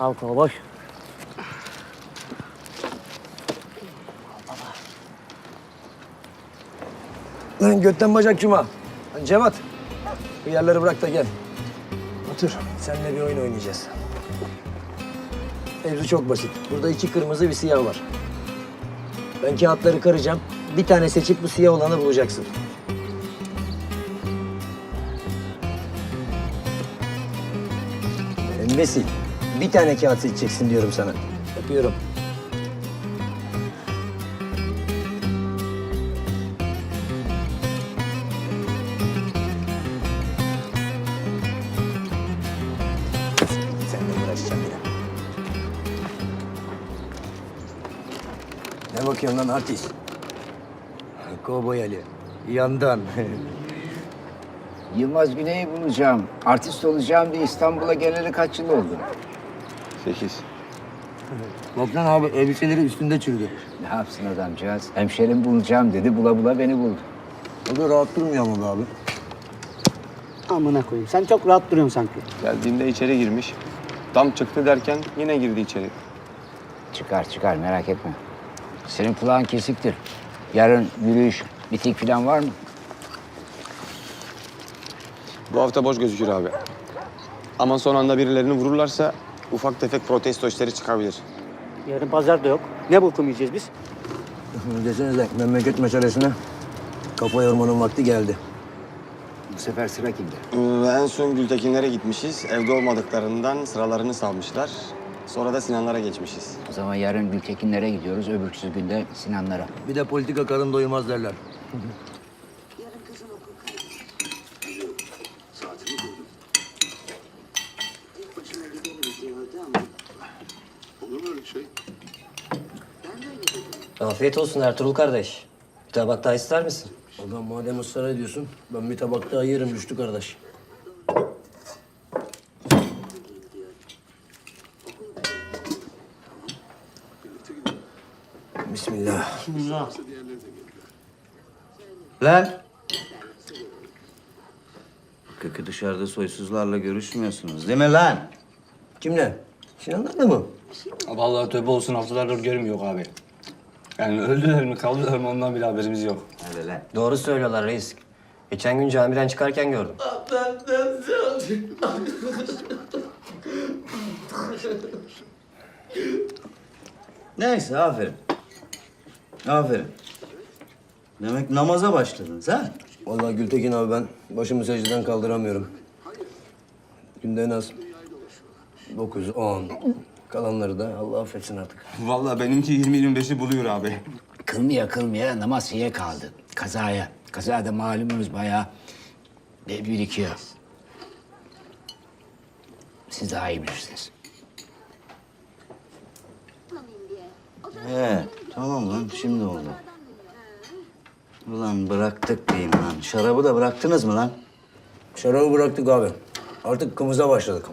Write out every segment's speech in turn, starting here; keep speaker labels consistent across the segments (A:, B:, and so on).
A: Al kolu boş.
B: Lan götten bacak cuma. Lan. Bu yerleri bırak da gel. Otur. Seninle bir oyun oynayacağız. Mevzu çok basit. Burada iki kırmızı bir siyah var. Ben kağıtları karacağım. Bir tane seçip bu siyah olanı bulacaksın. Embesil. Bir tane kağıt seçeceksin diyorum sana. Yapıyorum. Ne bakıyorsun lan artist? Kovboy Ali. Yandan.
C: Yılmaz Güney'i bulacağım. Artist olacağım diye İstanbul'a geleli kaç yıl oldu?
D: Sekiz.
B: Baksana abi elbiseleri üstünde çürüdü.
C: Ne yapsın adamcağız? Hemşerim bulacağım dedi. Bula bula beni buldu.
B: O da rahat durmuyor ama be abi.
A: Amına koyayım. Sen çok rahat duruyorsun sanki.
D: Geldiğinde içeri girmiş. Tam çıktı derken yine girdi içeri.
C: Çıkar çıkar merak etme. Senin kulağın kesiktir. Yarın yürüyüş, bitik falan var mı?
D: Bu hafta boş gözükür abi. Ama son anda birilerini vururlarsa ufak tefek protesto işleri çıkabilir.
A: Yarın pazar da yok. Ne bokum yiyeceğiz biz?
B: Desenize memleket meselesine kafa yormanın vakti geldi.
C: Bu sefer sıra kimde?
D: Ee, en son Gültekinlere gitmişiz. Evde olmadıklarından sıralarını salmışlar. Sonra da Sinanlara geçmişiz.
C: O zaman yarın Gültekinlere gidiyoruz. Öbürsü günde Sinanlara.
B: Bir de politika karın doymaz derler.
E: Afiyet olsun Ertuğrul kardeş. Bir tabak daha ister misin?
B: Adam madem ısrar ediyorsun ben bir tabak daha yerim düştü kardeş. Bismillah.
F: Lan! Kıkı dışarıda soysuzlarla görüşmüyorsunuz değil mi lan?
B: Kimle? Sinanlarla mı?
G: Vallahi tövbe olsun haftalardır görmüyor abi. Yani öldüler mi kaldılar mı ondan bile haberimiz yok.
F: Hadi lan.
E: Doğru söylüyorlar reis. Geçen gün camiden çıkarken gördüm.
F: Neyse aferin. Aferin. Demek namaza başladınız ha?
B: Vallahi Gültekin abi ben başımı secdeden kaldıramıyorum. Günde en az 9, 10. Kalanları da Allah affetsin artık.
D: Vallahi benimki 20-25'i buluyor abi.
C: Kılmaya kılmaya namaz şeye kaldı. Kazaya. Kazada malumunuz bayağı bir birikiyor. Siz daha iyi bilirsiniz.
F: He, tamam lan şimdi oldu. Ulan bıraktık diyeyim lan. Şarabı da bıraktınız mı lan?
B: Şarabı bıraktık abi. Artık kımıza başladık.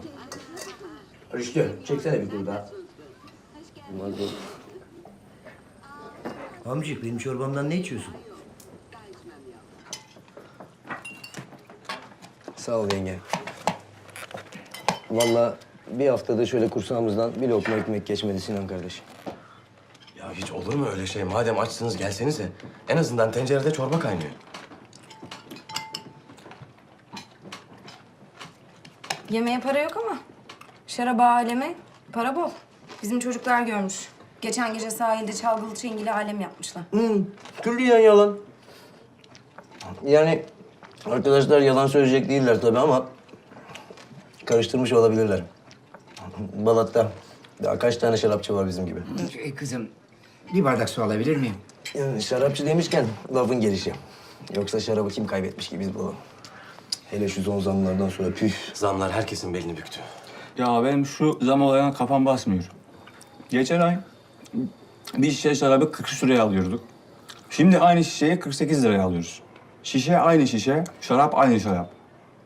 B: Rüştü, çeksene bir kur daha. Amcık, benim çorbamdan ne içiyorsun? Sağ ol yenge. Vallahi bir haftada şöyle kursağımızdan bir lokma ekmek geçmedi Sinan kardeş.
H: Ya hiç olur mu öyle şey? Madem açsınız gelsenize. En azından tencerede çorba kaynıyor.
I: Yemeğe para yok ama şaraba aleme para bol. Bizim çocuklar görmüş. Geçen gece sahilde çalgılı çengili alem yapmışlar.
B: Hı, külliyen yalan. Yani arkadaşlar yalan söyleyecek değiller tabii ama karıştırmış olabilirler. Balat'ta daha kaç tane şarapçı var bizim gibi.
C: E, kızım bir bardak su alabilir miyim?
B: Yani şarapçı demişken lafın gelişi. Yoksa şarabı kim kaybetmiş ki biz bulalım. Hele şu son zamlardan sonra püf.
H: Zamlar herkesin belini büktü.
G: Ya benim şu zam olayına kafam basmıyor. Geçen ay bir şişe şarabı 43 liraya alıyorduk. Şimdi aynı şişeyi 48 liraya alıyoruz. Şişe aynı şişe, şarap aynı şarap.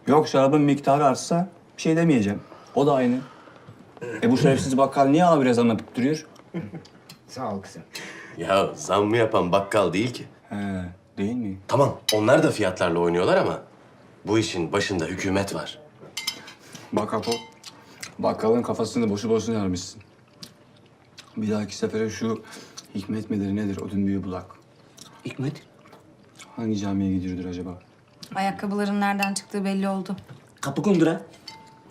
G: Yok şarabın miktarı artsa bir şey demeyeceğim. O da aynı. E bu şerefsiz bakkal niye abi zam yapıp duruyor?
C: Sağ ol kızım.
H: Ya zam mı yapan bakkal değil ki.
G: He, değil mi?
H: Tamam onlar da fiyatlarla oynuyorlar ama bu işin başında hükümet var.
G: Bak Apo, Bakkalın kafasını boşu boşuna yarmışsın. Bir dahaki sefere şu hikmet midir nedir odun büyü bulak.
A: Hikmet.
G: Hangi camiye gidiyordur acaba?
I: Ayakkabıların nereden çıktığı belli oldu.
A: Kapı kundura.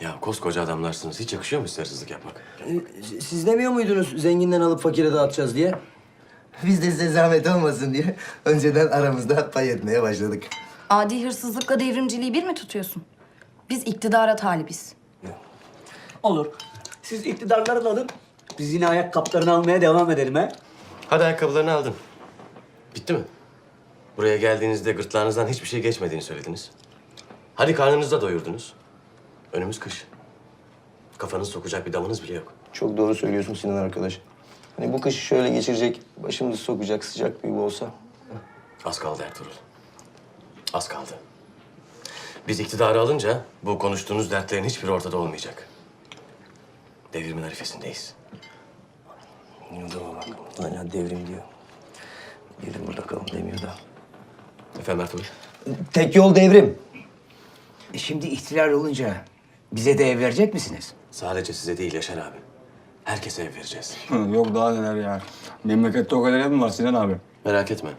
H: Ya koskoca adamlarsınız. Hiç yakışıyor mu size hırsızlık yapmak?
B: Ee, Siz demiyor muydunuz zenginden alıp fakire dağıtacağız diye? Biz de size zahmet olmasın diye önceden aramızda pay etmeye başladık.
I: Adi hırsızlıkla devrimciliği bir mi tutuyorsun? Biz iktidara talibiz.
A: Olur. Siz iktidarları da alın. Biz yine ayakkabılarını almaya devam edelim he.
H: Hadi ayakkabılarını aldın. Bitti mi? Buraya geldiğinizde gırtlağınızdan hiçbir şey geçmediğini söylediniz. Hadi karnınızı da doyurdunuz. Önümüz kış. Kafanız sokacak bir damınız bile yok.
B: Çok doğru söylüyorsun Sinan arkadaş. Hani bu kışı şöyle geçirecek, başımızı sokacak sıcak bir yuva olsa.
H: Az kaldı Ertuğrul. Az kaldı. Biz iktidarı alınca bu konuştuğunuz dertlerin hiçbiri ortada olmayacak. Devrimin arifesindeyiz.
B: Yıldırma bak. Hala devrim diyor. Gelin burada kalın demiyor da.
H: Efendim Ertuğrul?
B: Tek yol devrim.
C: E şimdi ihtilal olunca bize de ev verecek misiniz?
H: Sadece size değil Yaşar abi. Herkese ev vereceğiz.
G: Yok daha neler ya. Memlekette o kadar ev mi var Sinan abi?
H: Merak etme.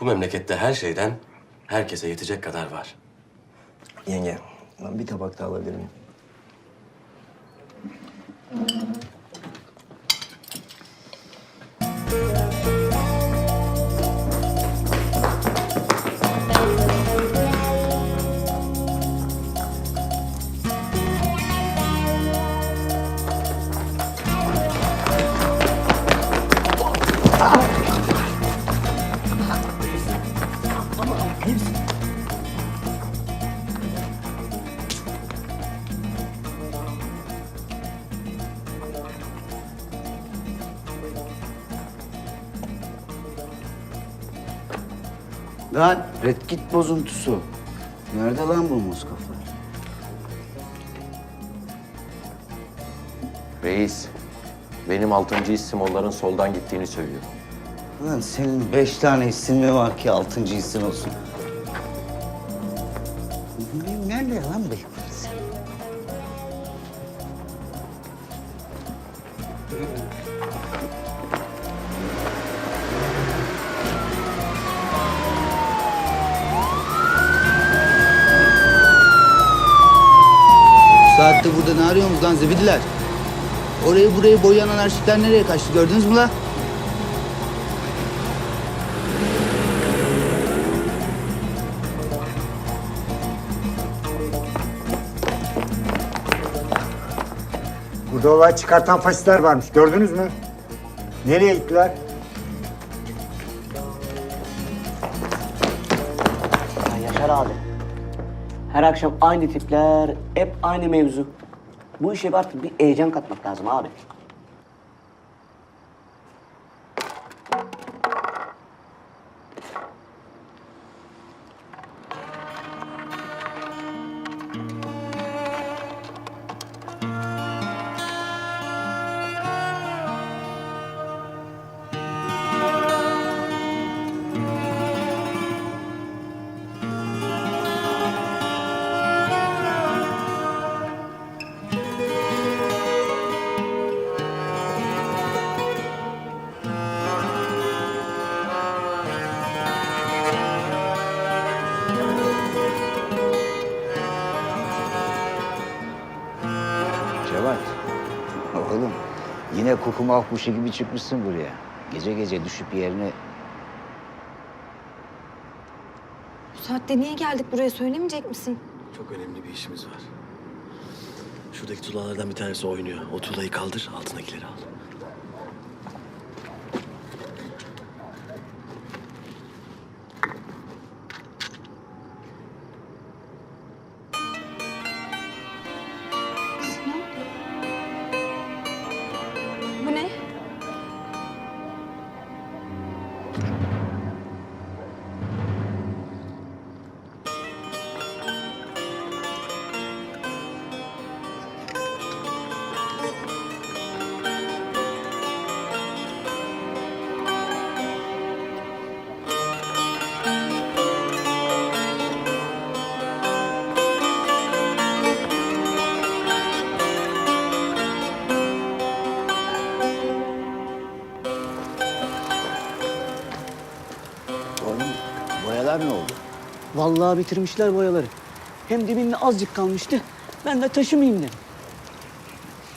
H: Bu memlekette her şeyden herkese yetecek kadar var.
B: Yenge, ben bir tabak daha alabilir miyim? Thank you.
C: Lan Red bozuntusu. Nerede lan bu Mustafa?
J: Reis, benim altıncı hissim onların soldan gittiğini söylüyor.
C: Lan senin beş tane isim mi var ki altıncı isim olsun? Nerede lan bu? Bu saatte burada ne arıyorsunuz lan zibidiler? Orayı burayı boyayan anarşikler nereye kaçtı gördünüz mü lan?
K: Burada olay çıkartan faşistler varmış. Gördünüz mü? Nereye gittiler?
A: Ya Yaşar abi. Her akşam aynı tipler, hep aynı mevzu. Bu işe artık bir heyecan katmak lazım abi.
C: Yine kukumav kuşu gibi çıkmışsın buraya. Gece gece düşüp yerine...
I: Bu saatte niye geldik buraya söylemeyecek misin?
H: Çok önemli bir işimiz var. Şuradaki tuğlalardan bir tanesi oynuyor. O tuğlayı kaldır, altındakileri al.
A: Vallahi bitirmişler boyaları. Hem dibinde azıcık kalmıştı. Ben de taşımayayım dedim.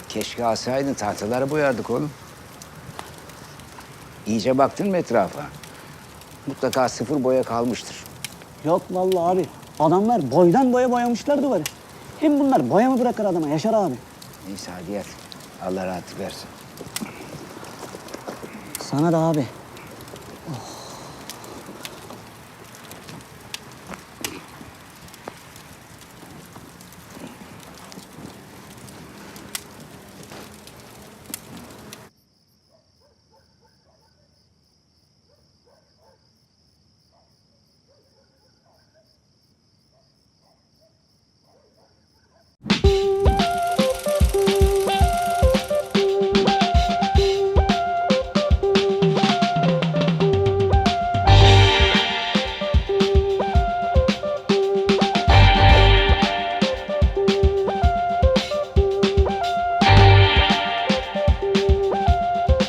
C: Keşke alsaydın tahtaları boyardık oğlum. İyice baktın mı etrafa? Mutlaka sıfır boya kalmıştır.
A: Yok vallahi abi. Adamlar boydan boya boyamışlar duvarı. Hem bunlar boya mı bırakır adama Yaşar abi?
C: Neyse hadi yat. Allah rahatlık versin.
A: Sana da abi. Oh.